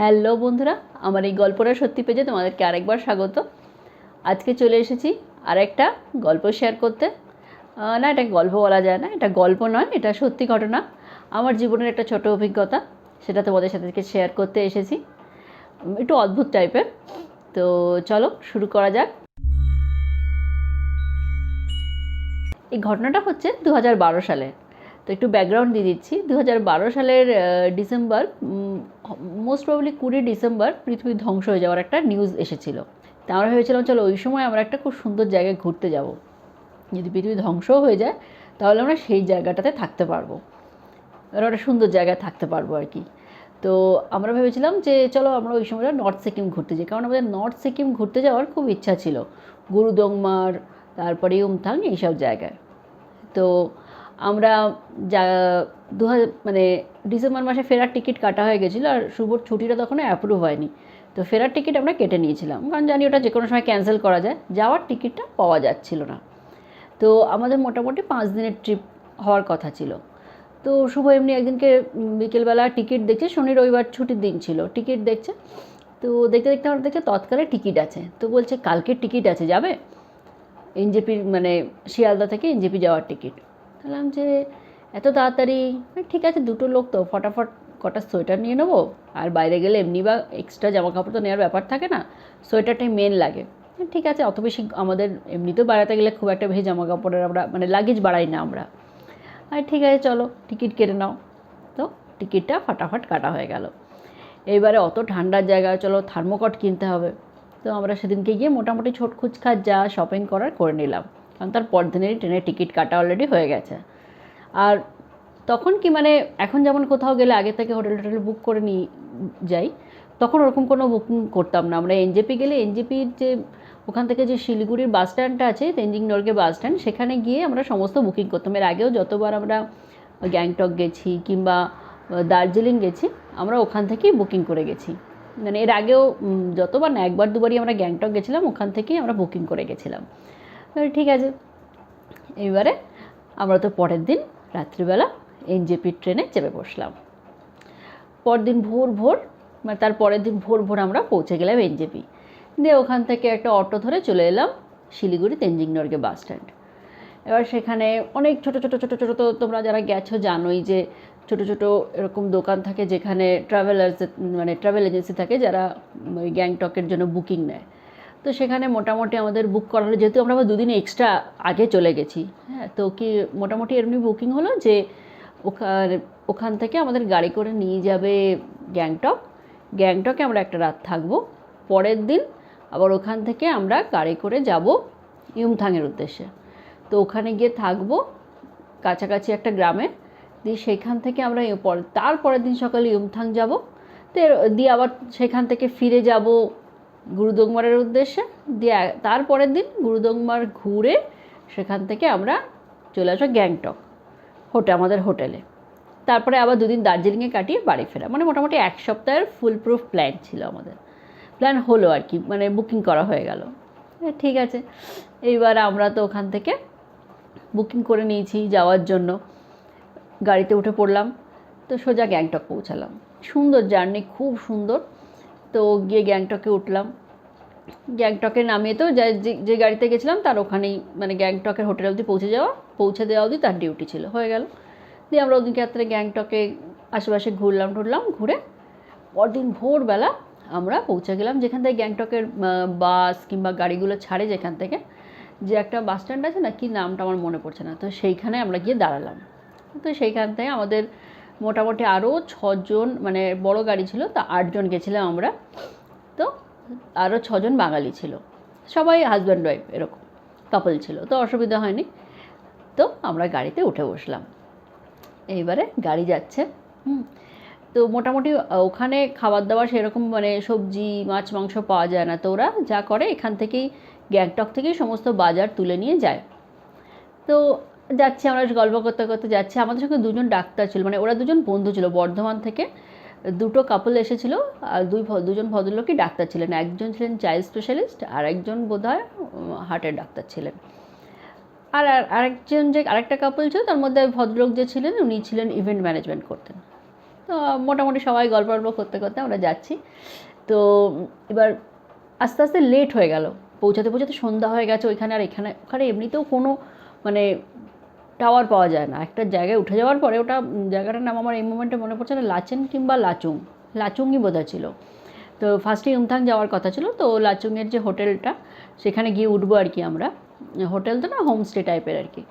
Hello বন্ধুরা, আমার এই গল্পটা সত্যি পেজে তোমাদেরকে আরেকবার স্বাগত। আজকে চলে এসেছি আরেকটা গল্প শেয়ার করতে। না, এটা গল্প বলা যায় না, এটা গল্প নয়, এটা সত্যি ঘটনা। আমার জীবনের একটা ছোট অভিজ্ঞতা, সেটা তোমাদের সাথে শেয়ার করতে এসেছি। একটু অদ্ভুত টাইপের তো চলো, শুরু করা যাক। এই ঘটনাটা হচ্ছে দু হাজার বারো সালে। একটু ব্যাকগ্রাউন্ড দিয়ে দিচ্ছি। দু হাজার বারো সালের ডিসেম্বর মোস্ট প্রবলি কুড়ি ডিসেম্বর পৃথিবী ধ্বংস হয়ে যাওয়ার একটা নিউজ এসেছিল। তা আমরা ভেবেছিলাম, চলো ওই সময় আমরা একটা খুব সুন্দর জায়গায় ঘুরতে যাব। যদি পৃথিবী ধ্বংসও হয়ে যায়, তাহলে আমরা সেই জায়গাটাতে থাকতে পারব। আর একটা সুন্দর জায়গায় থাকতে পারব আর কি। তো আমরা ভেবেছিলাম যে, চলো আমরা ওই সময় নর্থ সিকিম ঘুরতে যাই। কারণ আমাদের নর্থ সিকিম ঘুরতে যাওয়ার খুব ইচ্ছা ছিল। গুরুদংমার তারপরে উমথাং, এইসব জায়গায়। তো আমরা যা, দু হাজার মানে ডিসেম্বর মাসে ফেরার টিকিট কাটা হয়ে গেছিল আর শুভর ছুটিটা তখনও অ্যাপ্রুভ হয়নি। তো ফেরার টিকিট আমরা কেটে নিয়েছিলাম। কারণ জানি ওটা যে কোনো সময় ক্যান্সেল করা যায়। যাওয়ার টিকিটটা পাওয়া যাচ্ছিল না। তো আমাদের মোটামুটি পাঁচ দিনের ট্রিপ হওয়ার কথা ছিল। তো শুভ এমনি একদিনকে বিকেলবেলা টিকিট দেখছে। শনি রবিবার ছুটির দিন ছিল। টিকিট দেখছে। তো দেখতে দেখতে আমরা দেখছে তৎকালে টিকিট আছে। তো বলছে কালকের টিকিট আছে, যাবে? এনজেপির মানে শিয়ালদা থেকে এনজেপি যাওয়ার টিকিট। বললাম যে এত তাড়াতাড়ি "হ্যাঁ, ঠিক আছে দুটো লোক তো ফটাফট কটা সোয়েটার নিয়ে নেব। আর বাইরে গেলে এমনি বা এক্সট্রা জামা কাপড় তো নেওয়ার ব্যাপার থাকে না সোয়েটারটাই মেন লাগে। "হ্যাঁ, ঠিক আছে অত বেশি আমাদের এমনিতেও বেড়াতে গেলে খুব একটা বেশি জামা কাপড়ের আমরা মানে লাগেজ বাড়াই না আমরা। আর ঠিক আছে চলো টিকিট কেটে নাও। তো টিকিটটা ফাটাফাট কাটা হয়ে গেল। এইবারে অত ঠান্ডার জায়গা চলো থার্মোকট কিনতে হবে। তো আমরা সেদিনকে গিয়ে মোটামুটি ছোট খুচখাট যা শপিং করার করে নিলাম। কারণ তার পর দিনেরই ট্রেনের টিকিট কাটা অলরেডি হয়ে গেছে। আর তখন কি মানে এখন যেমন কোথাও গেলে আগে থেকে হোটেল টোটেল বুক করে নিই যাই, তখন ওরকম কোনো বুকিং করতাম না। আমরা এনজেপি গেলে এনজেপির যে ওখান থেকে যে শিলিগুড়ির বাস স্ট্যান্ডটা আছে তেঞ্জিং নর্গে বাস স্ট্যান্ড সেখানে গিয়ে আমরা সমস্ত বুকিং করতাম। এর আগেও যতবার আমরা গ্যাংটক গেছি কিংবা দার্জিলিং গেছি, আমরা ওখান থেকেই বুকিং করে গেছি। মানে এর আগেও যতবার না, একবার দুবারই আমরা গ্যাংটক গেছিলাম, ওখান থেকেই আমরা বুকিং করে গেছিলাম। ঠিক আছে। এইবারে আমরা তো পরের দিন রাত্রিবেলা এনজেপির ট্রেনে চেপে বসলাম। পরদিন ভোর ভোর মানে তার পরের দিন ভোর ভোর আমরা পৌঁছে গেলাম এনজেপি দিয়ে ওখান থেকে একটা অটো ধরে চলে এলাম শিলিগুড়ি নর্গে বাস স্ট্যান্ড। এবার সেখানে অনেক ছোট ছোট ছোট ছোট তো তোমরা যারা গেছো জানোই যে ছোট ছোট এরকম দোকান থাকে যেখানে ট্রাভেলার্স মানে ট্রাভেল এজেন্সি থাকে যারা ওই গ্যাংটকের জন্য বুকিং নেয়। তো সেখানে মোটামুটি আমাদের বুক করা হলো যেহেতু আমরা আবার দুদিন এক্সট্রা আগে চলে গেছি হ্যাঁ তো কি মোটামুটি এমনি বুকিং হলো যে ওখান ওখান থেকে আমাদের গাড়ি করে নিয়ে যাবে গ্যাংটক। গ্যাংটকে আমরা একটা রাত থাকব। পরের দিন আবার ওখান থেকে আমরা গাড়ি করে যাব ইউমথাংয়ের উদ্দেশ্যে। তো ওখানে গিয়ে থাকব কাছাকাছি একটা গ্রামে। দিয়ে সেখান থেকে আমরা তারপরের দিন সকালে ইউমথাং যাব। তো, দিয়ে আবার সেখান থেকে ফিরে যাব গুরুদংমারের উদ্দেশ্যে দিয়ে তারপরের দিন গুরুদংমার ঘুরে সেখান থেকে আমরা চলে আসব গ্যাংটক হোটেল আমাদের হোটেলে। তারপরে আবার দুদিন দার্জিলিংয়ে কাটিয়ে বাড়ি ফেরা। মানে মোটামুটি এক সপ্তাহের ফুল প্রুফ প্ল্যান ছিল আমাদের। প্ল্যান হলো আর কি মানে বুকিং করা হয়ে গেল। ঠিক আছে। এইবার আমরা তো ওখান থেকে বুকিং করে নিয়েছি যাওয়ার জন্য। গাড়িতে উঠে পড়লাম। তো সোজা গ্যাংটক পৌঁছালাম। সুন্দর জার্নি খুব সুন্দর। তো গিয়ে গ্যাংটকে উঠলাম। গ্যাংটকে নামিয়ে তো যা- গাড়িতে গেছিলাম তার ওখানেই মানে গ্যাংটকের হোটেল অবধি পৌঁছে যাওয়া, পৌঁছে দেওয়া অবধি তার ডিউটি ছিল, হয়ে গেল। দিয়ে আমরা ওদিনকে রাত্রে গ্যাংটকে আশেপাশে ঘুরলাম টুরলাম, ঘুরে পরদিন ভোরবেলা আমরা পৌঁছে গেলাম যেখান থেকে গ্যাংটকের বাস কিংবা গাড়িগুলো ছাড়ে যেখান থেকে। যে একটা বাস স্ট্যান্ড আছে না কি নামটা আমার মনে পড়ছে না, তো সেইখানে আমরা গিয়ে দাঁড়ালাম। তো সেইখান থেকে আমাদের মোটামুটি আরও ছজন মানে বড় গাড়ি ছিল, তা আটজন গেছিলাম আমরা। তো আরও ছজন বাঙালি ছিল। সবাই হাজব্যান্ড ওয়াইফ এরকম কাপল ছিল, তো অসুবিধা হয়নি। তো আমরা গাড়িতে উঠে বসলাম। এইবারে গাড়ি যাচ্ছে তো মোটামুটি ওখানে খাবার দাবার সেরকম মানে সবজি, মাছ, মাংস পাওয়া যায় না। তো ওরা যা করে, এখান থেকেই, গ্যাংটক থেকেই সমস্ত বাজার তুলে নিয়ে যায়। তো যাচ্ছি, আমরা গল্প করতে করতে যাচ্ছি। আমাদের সঙ্গে দুজন ডাক্তার ছিল মানে ওরা দুজন বন্ধু ছিল, বর্ধমান থেকে দুটো কাপল এসেছিল, আর দুই দুজন ভদ্রলোকই ডাক্তার ছিলেন। একজন ছিলেন চাইল্ড স্পেশালিস্ট আর একজন বোধহয় হার্টের ডাক্তার ছিলেন। আর, আর- আরেকজন যে, আরেকটা কাপল ছিল, তার মধ্যে ভদ্রলোক যে ছিলেন, উনি ছিলেন ইভেন্ট ম্যানেজমেন্ট করতেন। তো মোটামুটি সবাই গল্প গল্প করতে করতে আমরা যাচ্ছি। তো এবার আস্তে আস্তে লেট হয়ে গেল। পৌঁছাতে পৌঁছাতে সন্ধ্যা হয়ে গেছে, ওইখানে আর এখানে, ওখানে এমনিতেও কোনো মানে টাওয়ার পাওয়া যায় না। একটা জায়গায় উঠে যাওয়ার পরে ওটা জায়গাটার নাম আমার এই মোমেন্টে মনে পড়ছে না, লাচেন কিংবা লাচুং। লাচুংই বোধহয় ছিল। তো ফার্স্টে ইমথাং যাওয়ার কথা ছিল, তো লাচুংয়ের যে হোটেলটা, সেখানে গিয়ে উঠবো আর কি আমরা। হোটেল তো না হোমস্টে টাইপের আর কি।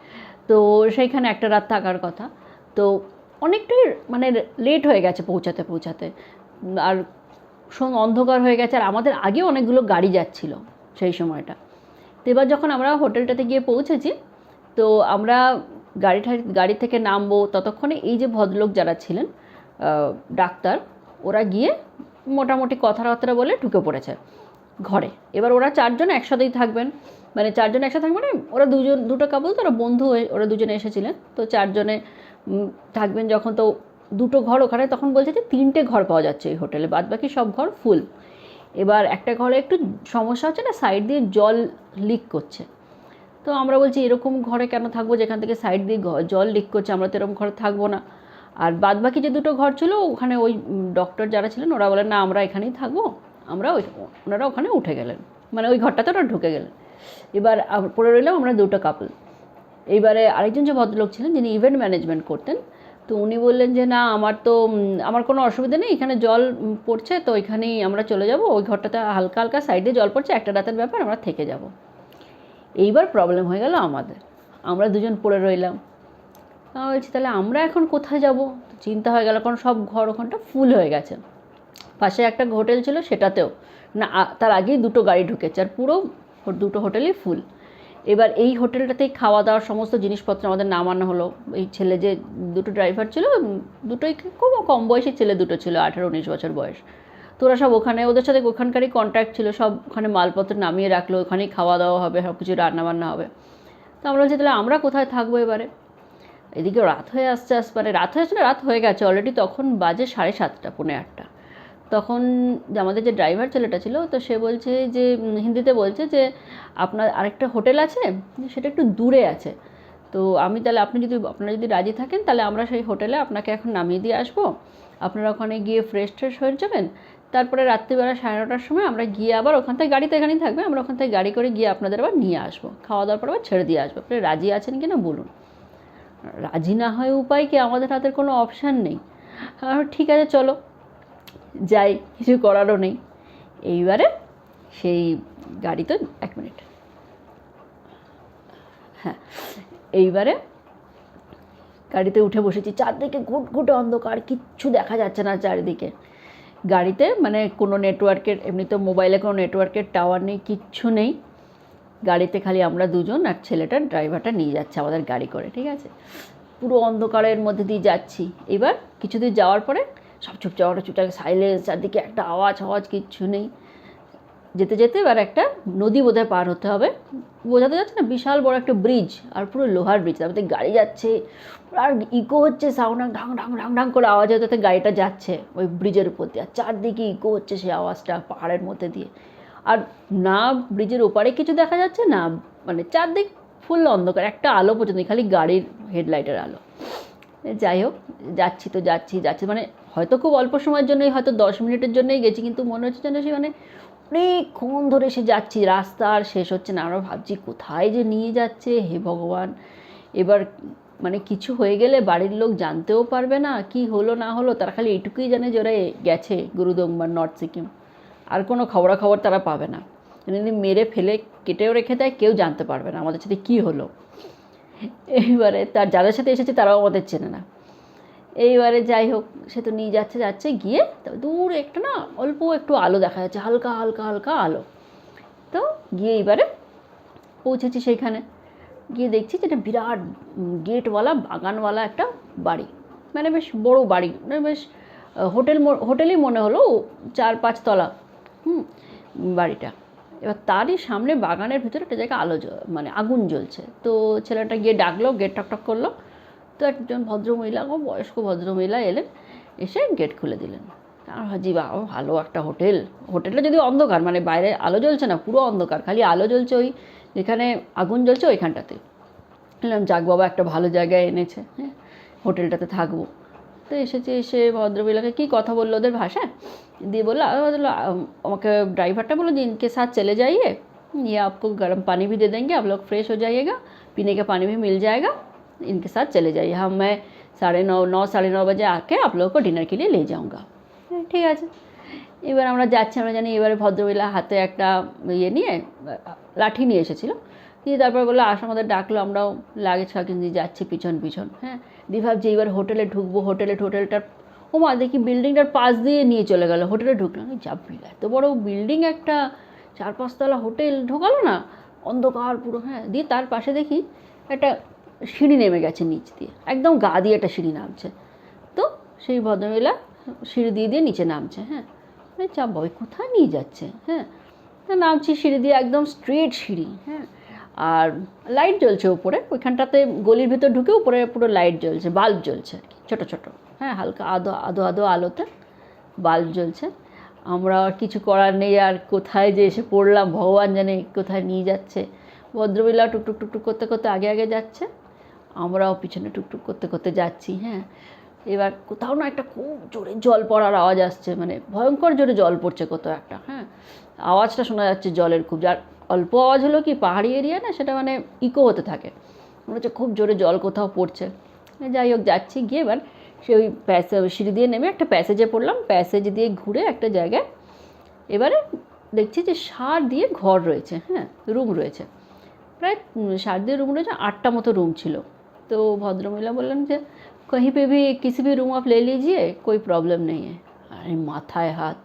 তো সেইখানে একটা রাত থাকার কথা। তো অনেকটাই মানে লেট হয়ে গেছে পৌঁছাতে পৌঁছাতে। আর অন্ধকার হয়ে গেছে। আর আমাদের আগে অনেকগুলো গাড়ি যাচ্ছিল সেই সময়টা। তো এবার যখন আমরা হোটেলটাতে গিয়ে পৌঁছেছি, তো আমরা গাড়িটা গাড়ি থেকে নামবো, ততক্ষণে এই যে ভদ্রলোক যারা ছিলেন ডাক্তার, ওরা গিয়ে মোটামুটি কথাবার্তা বলে ঢুকে পড়েছে ঘরে। এবার ওরা চারজন একসাথেই থাকবেন। মানে চারজন একসাথে থাকবেন মানে ওরা দুজন, দুটো কাপল তো ওরা বন্ধু হয়ে ওরা দুজনে এসেছিলেন। তো চারজনে থাকবেন যখন। তো দুটো ঘর ওখানে, তখন বলছে যে তিনটে ঘর পাওয়া যাচ্ছে এই হোটেলে বাদ বাকি সব ঘর ফুল এবার একটা ঘরে একটু সমস্যা হচ্ছে না সাইড দিয়ে জল লিক করছে। তো আমরা বলছি, এরকম ঘরে কেন থাকব? যেখান থেকে সাইড দিয়ে জল লিক করছে, আমরা তো এরকম ঘরে থাকব না। আর বাদ বাকি যে দুটো ঘর ছিল, ওখানে ওই ডক্টর যারা ছিলেন, ওরা বলেন, না, আমরা এখানেই থাকব। আমরা ওই, ওনারা ওখানে উঠে গেলেন। মানে ওই ঘরটাতে ওরা ঢুকে গেলেন। এবার পড়ে রইলাম আমরা দুটো কাপল এইবারে আরেকজন যে ভদ্রলোক ছিলেন, যিনি ইভেন্ট ম্যানেজমেন্ট করতেন, তো উনি বললেন যে, না, আমার তো আমার কোনো অসুবিধা নেই, এখানে জল পড়ছে, তো ওইখানেই আমরা চলে যাব। ওই ঘরটাতে হালকা হালকা সাইডে জল পড়ছে, একটা রাতের ব্যাপার, আমরা থেকে যাব। এইবার প্রবলেম হয়ে গেল আমাদের। আমরা দুজন পড়ে রইলাম। আমি বলছি, তাহলে আমরা এখন কোথায় যাব? চিন্তা হয়ে গেল, কারণ সব ঘর ওখানটা ফুল হয়ে গেছে। পাশে একটা হোটেল ছিল সেটাতেও। না তার আগেই দুটো গাড়ি ঢুকেছে, আর পুরো দুটো হোটেলই ফুল এবার এই হোটেলটাতেই খাওয়া দাওয়ার সমস্ত জিনিসপত্র আমাদের নামানো হলো। এই ছেলে যে, দুটো ড্রাইভার ছিল দুটোই খুব কম বয়সী ছেলে দুটো ছিল আঠারো উনিশ বছর বয়স। তো ওরা সব ওখানে, ওদের সাথে ওখানকারই কন্ট্যাক্ট ছিল, সব ওখানে মালপত্র নামিয়ে রাখল, ওখানেই খাওয়া দাওয়া হবে সব কিছু রান্নাবান্না হবে। তো আমরা বলছি, তাহলে আমরা কোথায় থাকব এবারে? এদিকে রাত হয়ে আসছে আসছে মানে রাত হয়ে আসছে না, রাত হয়ে গেছে অলরেডি তখন বাজে সাড়ে সাতটা, পৌনে আটটা। তখন আমাদের যে ড্রাইভার ছেলেটা ছিল, তো সে বলছে যে হিন্দিতে বলছে যে, আপনার আরেকটা হোটেল আছে? সেটা একটু দূরে আছে। তো আমি তাহলে আপনি যদি, আপনারা যদি রাজি থাকেন, তাহলে আমরা সেই হোটেলে আপনাকে এখন নামিয়ে দিয়ে আসব। আপনারা ওখানে গিয়ে ফ্রেশ ট্রেশ হয়ে যাবেন তারপরে রাত্রিবেলা সাড়ে নটার সময় আমরা গিয়ে আবার ওখান থেকে গাড়িতে এখানেই থাকবে, আমরা ওখান থেকে গাড়ি করে গিয়ে আপনাদের আবার নিয়ে আসব। খাওয়া দাওয়ার পর আবার ছেড়ে দিয়ে আসব। আপনি রাজি আছেন কি না বলুন। রাজি না হয় উপায় কি? আমাদের হাতের কোনো অপশান নেই। ঠিক আছে, চলো। যাই, কিছু করারও নেই। এইবারে সেই গাড়িতে এক মিনিট। হ্যাঁ এইবারে গাড়িতে উঠে বসেছি। চারদিকে ঘুটঘুটে অন্ধকার, কিচ্ছু দেখা যাচ্ছে না চারিদিকে। গাড়িতে মানে কোনো নেটওয়ার্কের এমনিতে মোবাইলে কোনো নেটওয়ার্কের টাওয়ার নেই, কিচ্ছু নেই। গাড়িতে খালি আমরা দুজন আর ছেলেটা ড্রাইভারটা নিয়ে যাচ্ছে আমাদের গাড়ি করে, ঠিক আছে? পুরো অন্ধকারের মধ্যে দিয়ে যাচ্ছি। এবার কিছুদূর যাওয়ার পরে সব চুপচাপ চুপচাপ সাইলেন্স চারদিকে একটা আওয়াজ আওয়াজ কিচ্ছু নেই। যেতে যেতে এবার একটা নদী বোধহয় পার হতে হবে। বোঝাতে যাচ্ছে না, বিশাল বড় একটা ব্রিজ আর পুরো লোহার ব্রিজ তারপরে গাড়ি যাচ্ছে, আর ইকো হচ্ছে সাউন্ড ঢাং ঢাং ঢাং ঢাং করে আওয়াজ হতে হতে গাড়িটা যাচ্ছে ওই ব্রিজের উপর দিয়ে। আর চারদিকে ইকো হচ্ছে সেই আওয়াজটা পাহাড়ের মধ্যে দিয়ে। আর না ব্রিজের ওপারে কিছু দেখা যাচ্ছে না মানে চারদিক ফুল অন্ধকার, একটা আলো পর্যন্ত, খালি গাড়ির হেডলাইটের আলো। যাই হোক, যাচ্ছি তো যাচ্ছি যাচ্ছি মানে হয়তো খুব অল্প সময়ের জন্যই, হয়তো দশ মিনিটের জন্যই গেছি, কিন্তু মনে হচ্ছে যেন সে মানে অনেকক্ষণ ধরে সে যাচ্ছি? রাস্তা আর শেষ হচ্ছে না। আমরা ভাবছি, কোথায় যে নিয়ে যাচ্ছে? হে ভগবান। এবার মানে কিছু হয়ে গেলে বাড়ির লোক জানতেও পারবে না, কি হলো, না হলো। তারা খালি এটুকুই জানে যে ওরা গেছে গুরুদং বা নর্থ সিকিম। আর কোনো খবরাখবর তারা পাবে না। যদি মেরে ফেলে, কেটেও রেখে দেয়, কেউ জানতে পারবে না আমাদের সাথে কী হলো। এইবারে তার যাদের সাথে এসেছে তারাও আমাদের চেনে না। এইবারে যাই হোক, সে তো নিয়ে যাচ্ছে যাচ্ছে, গিয়ে তবে দূরে একটা না অল্প একটু আলো দেখা যাচ্ছে, হালকা হালকা হালকা আলো। তো গিয়ে এইবারে পৌঁছেছি সেইখানে। গিয়ে দেখছি যে যেটা বিরাট গেটওয়ালা, বাগানওয়ালা একটা বাড়ি। মানে বেশ বড় বাড়ি মানে বেশ হোটেল হোটেলই মনে হলো চার পাঁচ তলা, হুম, বাড়িটা। এবার তারই সামনে বাগানের ভিতরে একটা জায়গায় আলো মানে আগুন জ্বলছে। তো ছেলেটা গিয়ে ডাকলো, গেট টক টক করল। তো একজন ভদ্রমহিলা ও বয়স্ক ভদ্রমহিলা এলেন, এসে গেট খুলে দিলেন। আর হাজি বা ভালো একটা হোটেল। হোটেলটা যদি অন্ধকার মানে বাইরে আলো জ্বলছে না, পুরো অন্ধকার, খালি আলো জ্বলছে ওই, যেখানে আগুন জ্বলছে ওইখানটাতে। বললাম, যাক বাবা, একটা ভালো জায়গায় এনেছে হ্যাঁ হোটেলটাতে থাকব। তো এসেছে, এসে ভদ্রমহিলাকে কী কথা বলল ওদের ভাষা দিয়ে বলল আমাকে ড্রাইভারটা বলল দিনকে সাথ চলে যাইয়ে ইয়ে আপকো গরম পানি ভি দে देंगे आप ফ্রেশ হয়ে हो পিনে पीने का पानी भी मिल इनके साथ चले जाइए हम मैं साढ़े नौ नौ साढ़े नौ बजे आके आप लोगों को डिनर के लिए ले जाऊँगा ঠিক আছে এবার আমরা যাচ্ছি আমরা জানি এবারে ভদ্রমহিলা হাতে একটা ইয়ে নিয়ে লাঠি নিয়ে এসেছিলো দিয়ে তারপর বললো আস আমাদের ডাকলো আমরাও লাগেজ ফাগেজ নিয়ে যাচ্ছি পিছন পিছন হ্যাঁ দিয়ে ভাবছি এবার হোটেলে ঢুকবো হোটেলে হোটেলটার ও মা দেখি বিল্ডিংটার পাশ দিয়ে নিয়ে চলে গেলো হোটেলে ঢুকলাম আমি যা বিল এত বড় বিল্ডিং একটা চার পাঁচতলা হোটেল ঢোকালো না অন্ধকার পুরো হ্যাঁ দিয়ে তার পাশে দেখি একটা সিঁড়ি নেমে গেছে নিচ দিয়ে। একদম গা দিয়ে একটা সিঁড়ি নামছে। তো সেই ভদ্রমহিলা সিঁড়ি দিয়ে দিয়ে নিচে নামছে হ্যাঁ। আমি চা বই কোথায় নিয়ে যাচ্ছে? হ্যাঁ। তা নামছি সিঁড়ি দিয়ে একদম স্ট্রেট সিঁড়ি হ্যাঁ। আর লাইট জ্বলছে উপরে, ওইখানটাতে গলির ভিতর ঢুকে উপরে পুরো লাইট জ্বলছে বাল্ব জ্বলছে আর কি, ছোটো ছোটো। হ্যাঁ হালকা আদো আদো আদো আলোতে বাল্ব জ্বলছে। আমরা আর কিছু করার নেই, আর কোথায় যে এসে পড়লাম, ভগবান জানে কোথায় নিয়ে যাচ্ছে। ভদ্রমহিলা টুকটুক টুকটুক করতে করতে আগে আগে যাচ্ছে। আমরাও পিছনে টুকটুক করতে করতে যাচ্ছি হ্যাঁ। এবার কোথাও না একটা খুব জোরে জল পড়ার আওয়াজ আসছে মানে ভয়ঙ্কর জোরে জল পড়ছে কোথাও একটা হ্যাঁ। আওয়াজটা শোনা যাচ্ছে জলের খুব, যার অল্প আওয়াজ হলো কি পাহাড়ি এরিয়া না, সেটা মানে ইকো হতে থাকে। মনে হচ্ছে খুব জোরে জল কোথাও পড়ছে। যাই হোক, যাচ্ছি গিয়ে এবার সে ওই প্যাসে সিঁড়ি দিয়ে নেমে একটা প্যাসেজে পড়লাম, প্যাসেজ দিয়ে ঘুরে একটা জায়গায় এবারে দেখছি যে সার দিয়ে ঘর রয়েছে হ্যাঁ রুম রয়েছে। প্রায় সার দিয়ে রুম রয়েছে, আটটা মতো রুম ছিল। তো ভদ্রমহিলা বললেন যে कहीं पे भी किसी भी रूम आप ले लीजिए कोई प्रॉब्लम नहीं है আরে মাথায় হাত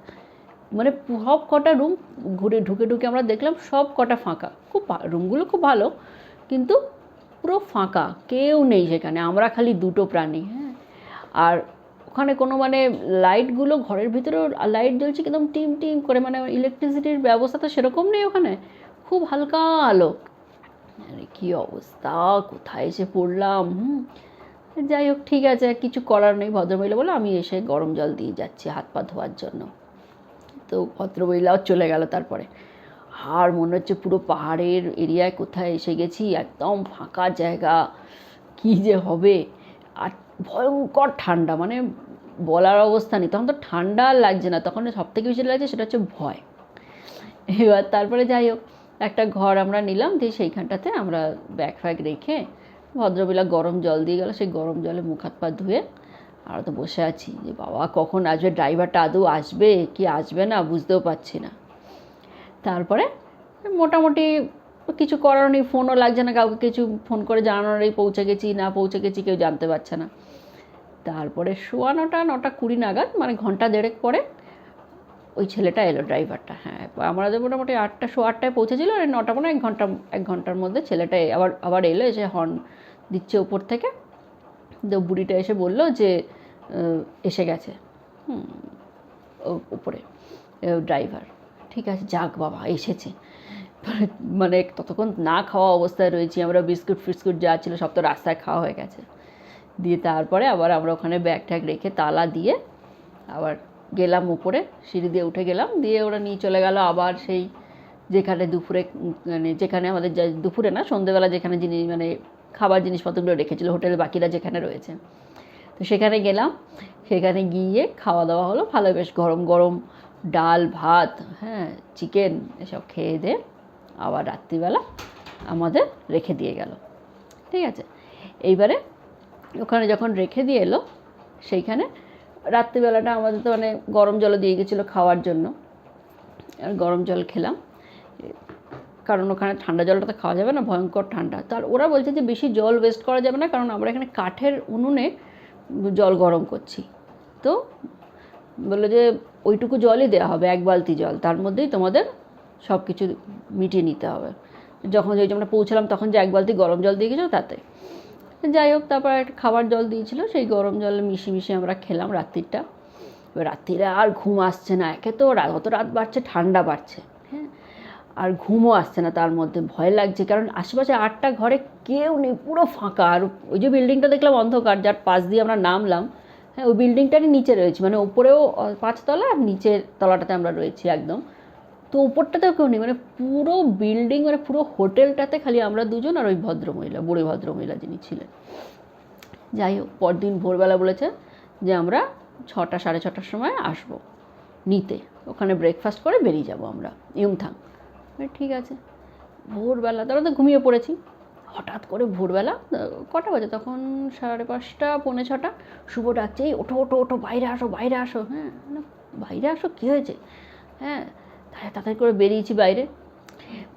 মানে সব কটা রুম ঘুরে ঢুকে ঢুকে আমরা দেখলাম সব কটা ফাঁকা খুব ভা- রুমগুলো খুব ভালো কিন্তু পুরো ফাঁকা কেউ নেই সেখানে আমরা খালি দুটো প্রাণী হ্যাঁ আর ওখানে কোনো মানে লাইটগুলো ঘরের ভিতরেও লাইট জ্বলছে একদম টিম টিম করে মানে ইলেকট্রিসিটির ব্যবস্থা তো সেরকম নেই ওখানে খুব হালকা আলো আরে কী অবস্থা? কোথায় এসে পড়লাম? যাই হোক, ঠিক আছে কিছু করার নেই। ভদ্রমহিলা বলে, আমি এসে গরম জল দিয়ে যাচ্ছি হাত পা ধোয়ার জন্য। তো ভদ্রমহিলাও চলে গেল তারপরে। আর মনে হচ্ছে পুরো পাহাড়ের এরিয়ায় কোথায় এসে গেছি, একদম ফাঁকা জায়গা। কি যে হবে? আর ভয়ঙ্কর ঠান্ডা মানে বলার অবস্থা নেই। তখন তো ঠান্ডা লাগছে না, তখন সব থেকে বেশি লাগছে সেটা হচ্ছে ভয়। এবার তারপরে যাই হোক একটা ঘর আমরা নিলাম, দিয়ে সেইখানটাতে আমরা ব্যাগ ফ্যাগ রেখে ভদ্রমহিলা গরম জল দিয়ে গেল, সেই গরম জলে মুখ হাত পা ধুয়ে আর তো বসে আছি। যে বাবা, কখন আসবে? ড্রাইভারটা আদৌ আসবে? কি আসবে না? বুঝতেও পারছি না। তারপরে মোটামুটি কিছু করার নেই ফোনও লাগছে না, কাউকে কিছু ফোন করে জানানোর এই পৌঁছে গেছি না পৌঁছে গেছি, কেউ জানতে পারছে না। তারপরে শোয়া নটা নটা কুড়ি নাগাদ মানে ঘণ্টা দেড়েক পরে ওই ছেলেটা এলো ড্রাইভারটা হ্যাঁ। আমাদের মোটামুটি আটটা শো আটটায় পৌঁছেছিল, আর নটা মানে এক ঘণ্টা, এক ঘণ্টার মধ্যে ছেলেটা আবার আবার এলো, এসে হর্ন দিচ্ছে উপর থেকে। তো বুড়িটা এসে বলল যে এসে গেছে। হুম, ও- উপরে ড্রাইভার ঠিক আছে, যাক বাবা, এসেছে। মানে ততক্ষণ না খাওয়া অবস্থায় রয়েছি আমরা, বিস্কুট ফিস্কুট যা ছিল সব তো রাস্তায় খাওয়া হয়ে গেছে। দিয়ে তারপরে আবার আমরা ওখানে ব্যাগ ট্যাগ রেখে তালা দিয়ে আবার গেলাম উপরে, সিঁড়ি দিয়ে উঠে গেলাম, দিয়ে ওরা নিয়ে চলে গেল আবার সেই যেখানে দুপুরে মানে যেখানে আমাদের দুপুরে না, সন্ধেবেলা যেখানে জিনিস মানে খাবার জিনিসপত্রগুলো রেখেছিল, হোটেল বাকিরা যেখানে রয়েছে। তো সেখানে গেলাম, সেখানে গিয়ে খাওয়া দাওয়া হলো, ভালো, বেশ গরম গরম ডাল, ভাত হ্যাঁ চিকেন এসব খেয়ে দিয়ে আবার রাত্রিবেলা আমাদের রেখে দিয়ে গেল। ঠিক আছে? এইবারে ওখানে যখন রেখে দিয়ে এলো, সেইখানে রাত্রিবেলাটা আমাদের তো মানে গরম জল দিয়ে গেছিল খাওয়ার জন্য। আর গরম জল খেলাম। কারণ ওখানে ঠান্ডা জলটা তো খাওয়া যাবে না, ভয়ঙ্কর ঠান্ডা। তার ওরা বলছে যে বেশি জল ওয়েস্ট করা যাবে না, কারণ আমরা এখানে কাঠের উনুনে জল গরম করছি। তো বলল যে ওইটুকু জলই দেওয়া হবে, এক বালতি জল। তার মধ্যেই তোমাদের সব কিছু মিটিয়ে নিতে হবে। যখন যেই আমরা পৌঁছালাম তখন যে এক বালতি গরম জল দিয়ে গেছিল তাতে। যাই হোক, তারপর একটা খাবার জল দিয়েছিল, সেই গরম জলে মিশিয়ে মিশিয়ে আমরা খেলাম রাত্রিটা। রাত্রিরে আর ঘুম আসছে না, একে তো অত রাত বাড়ছে, ঠান্ডা বাড়ছে হ্যাঁ? আর ঘুমও আসছে না তার মধ্যে, ভয় লাগছে, কারণ আশেপাশে আটটা ঘরে কেউ নেই, পুরো ফাঁকা। আর ওই যে বিল্ডিংটা দেখলাম অন্ধকার, যার পাশ দিয়ে আমরা নামলাম হ্যাঁ ওই বিল্ডিংটারই নিচে রয়েছে মানে উপরেও পাঁচতলা আর নিচের তলাটাতে আমরা রয়েছি একদম। তো উপরটাতেও কেউ নেই মানে পুরো বিল্ডিং মানে পুরো হোটেলটাতে খালি আমরা দুজন আর ওই ভদ্রমহিলা বুড়ি ভদ্রমহিলা যিনি ছিলেন। যাই হোক পরদিন ভোরবেলা বলেছে যে আমরা ছটা সাড়ে ছটার সময় আসব নিতে। ওখানে ব্রেকফাস্ট করে বেরিয়ে যাব আমরা ইয়ুমথাং ঠিক আছে। ভোরবেলা তারপর তো ঘুমিয়ে পড়েছি। হঠাৎ করে ভোরবেলা কটা বাজে? তখন সাড়ে পাঁচটা পৌনে ছটা। শুভ ডাকছে এই ওঠো ওঠো ওঠো বাইরে আসো বাইরে আসো। হ্যাঁ না, বাইরে আসো? কী হয়েছে? হ্যাঁ তাড়াতাড়ি করে বেরিয়েছি বাইরে।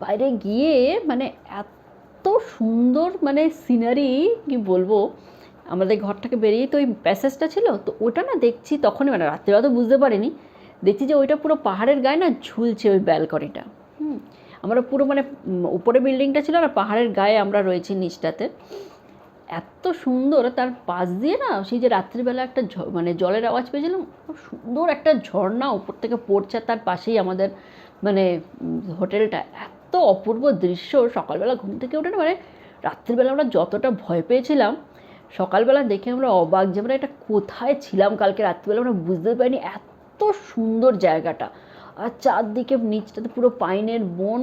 বাইরে গিয়ে মানে এত সুন্দর মানে সিনারি কি বলব? আমাদের ঘর থেকে বেরিয়ে তো ওই প্যাসেজটা ছিল, তো ওটা না দেখছি তখনই মানে রাত্রিবেলা তো বুঝতে পারিনি। দেখছি যে ওইটা পুরো পাহাড়ের গায়ে না ঝুলছে ওই ব্যালকনিটা। হুম, আমরা পুরো মানে উপরে বিল্ডিংটা ছিল না, পাহাড়ের গায়ে আমরা রয়েছি নিচটাতে। এত সুন্দর, তার পাশ দিয়ে না সেই যে রাত্রিবেলা একটা মানে জলের আওয়াজ পেয়েছিলাম, খুব সুন্দর একটা ঝর্ণা উপর থেকে পড়ছে তার পাশেই আমাদের মানে হোটেলটা। এত অপূর্ব দৃশ্য, সকালবেলা ঘুম থেকে ওঠে না মানে রাত্রিবেলা আমরা যতটা ভয় পেয়েছিলাম, সকালবেলা দেখে আমরা অবাক যে আমরা এটা কোথায় ছিলাম কালকে রাত্রিবেলা আমরা বুঝতে পারিনি। এত সুন্দর জায়গাটা। আর চারদিকে নিচটাতে পুরো পাইনের বন,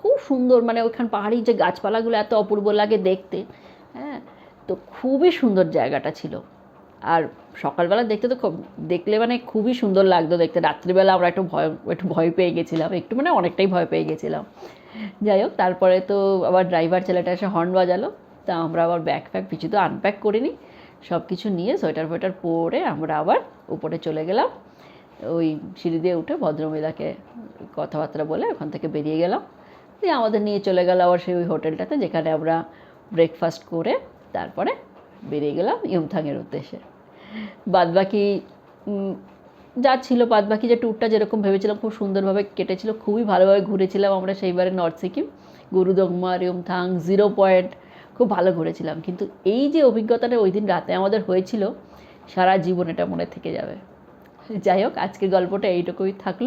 খুব সুন্দর মানে ওইখান পাহাড়ি যে গাছপালাগুলো এত অপূর্ব লাগে দেখতে। তো খুবই সুন্দর জায়গাটা ছিল। আর সকালবেলা দেখতে তো খুব- দেখলে মানে খুবই সুন্দর লাগতো দেখতে। রাত্রিবেলা আমরা একটু ভয় একটু ভয় পেয়ে গেছিলাম, একটু মানে অনেকটাই ভয় পেয়ে গেছিলাম। যাই হোক, তারপরে তো আবার ড্রাইভার ছেলেটা এসে হর্ন বাজালো। তা আমরা আবার ব্যাগ ফ্যাগ কিছু তো আনপ্যাক করিনি। সব কিছু নিয়ে সোয়েটার ফোয়েটার পরে আমরা আবার উপরে চলে গেলাম। ওই সিঁড়ি দিয়ে উঠে ভদ্রমহিলাকে কথাবার্তা বলে ওখান থেকে বেরিয়ে গেলাম। দিয়ে আমাদের নিয়ে চলে গেল আবার সেই ওই হোটেলটাতে যেখানে আমরা ব্রেকফাস্ট করে তারপরে বেরিয়ে গেলাম ইয়ুমথাংয়ের উদ্দেশ্যে। বাদবাকি যা ছিল বাদবাকি যে ট্যুরটা যেরকম ভেবেছিলাম খুব সুন্দরভাবে কেটেছিল, খুবই ভালোভাবে ঘুরেছিলাম আমরা সেইবারে নর্থ সিকিম গুরুদগমা রিয়মথাং জিরো পয়েন্ট খুব ভালো ঘুরেছিলাম। কিন্তু এই যে অভিজ্ঞতাটা ওই দিন রাতে আমাদের হয়েছিল, সারা জীবন এটা মনে থেকে যাবে। যাই হোক, আজকের গল্পটা এইটুকুই থাকল।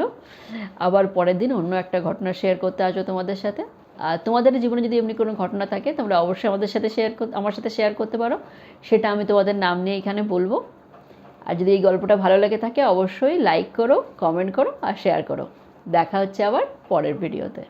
আবার পরের দিন অন্য একটা ঘটনা শেয়ার করতে আসব তোমাদের সাথে। তোমাদের জীবনে যদি এমনি কোনো ঘটনা থাকে তোমরা অবশ্যই আমাদের সাথে শেয়ার আমার সাথে শেয়ার করতে পারো। সেটা আমি তোমাদের নাম নিয়ে এখানে বলব। আর যদি এই গল্পটা ভালো লাগে থাকে, অবশ্যই লাইক করো কমেন্ট করো, আর শেয়ার করো। দেখা হচ্ছে আবার পরের ভিডিওতে